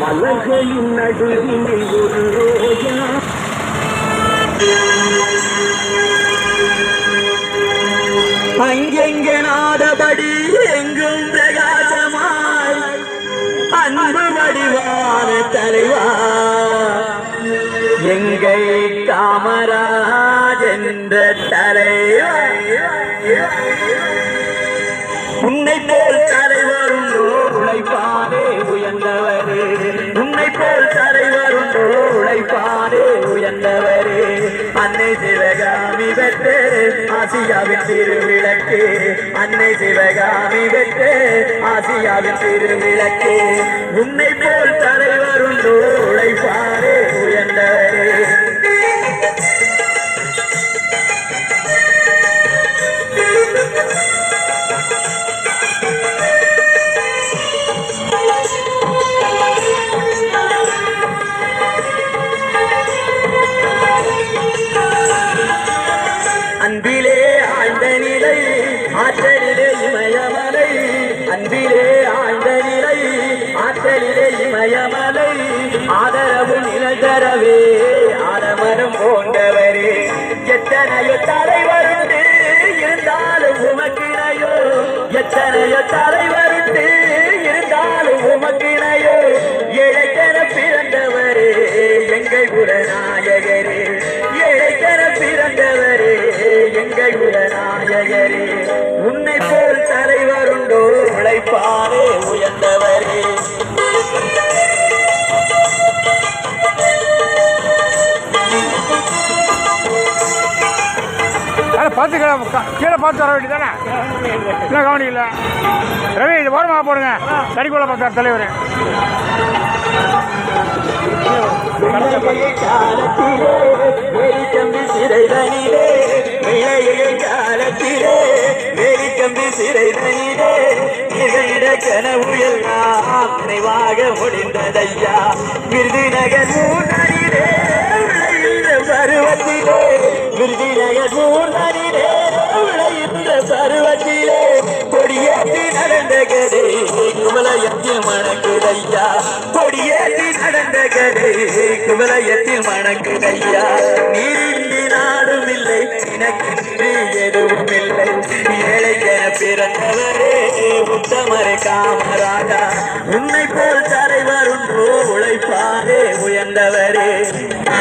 மலர்களின் நடுவில் ஒரு ரோஜா எங்கள் காமராஜ் என்ற தலைவா உன்னை போல் தலைவர் உழைப்பானே உயர்ந்தவரே. உன்னை போல் தலைவர் உழைப்பானே உயர்ந்தவரே. அன்னை சிவகாமி பெற்று ஆசியாவின் திருவிளக்கு. அன்னை சிவகாமி பெற்று ஆசியாவின் திருவிளக்கு. உன்னை போல் தரவே ஆலமரம் போன்றவரே. எத்தனையோ தலைவருண்டு இருந்தாலும் உமக்கிணையோ எத்தனையோ தலைவருண்டு இருந்தாலும் உமக்கிணையோ இழைக்கர பிறந்தவரே எங்கள் குரநாயகரே இழைக்கர பிறந்தவரே எங்கள் குரநாயகரே உன்னை போல் தலைவருண்டோ உழைப்பாரே பார்த்து கீழே கீழே பார்த்து வர வேண்டியதானே இல்லை கவனிக்கல? ரவி இது ஓரமாக போடுங்க. தடிக்குள்ள பார்த்தார் தலைவர். கனவு எல்லாம் நினைவாக முடிந்ததையா? விருதுநகர் பருவத்திலே விருது மூனரிலே விளைந்த பருவத்திலே கொடியேற்றி நடந்த கதை குமலயத்தில் மணக்குதையா கொடியேற்றி நடந்த கதை குமலயத்தில் மணக்குதையா நீரின்றி நாடும் இல்லை எனக்கு எதுவும் இல்லை. ஏழைக்கென பிறந்தவரே உத்தமரை காமராஜா. உன்னை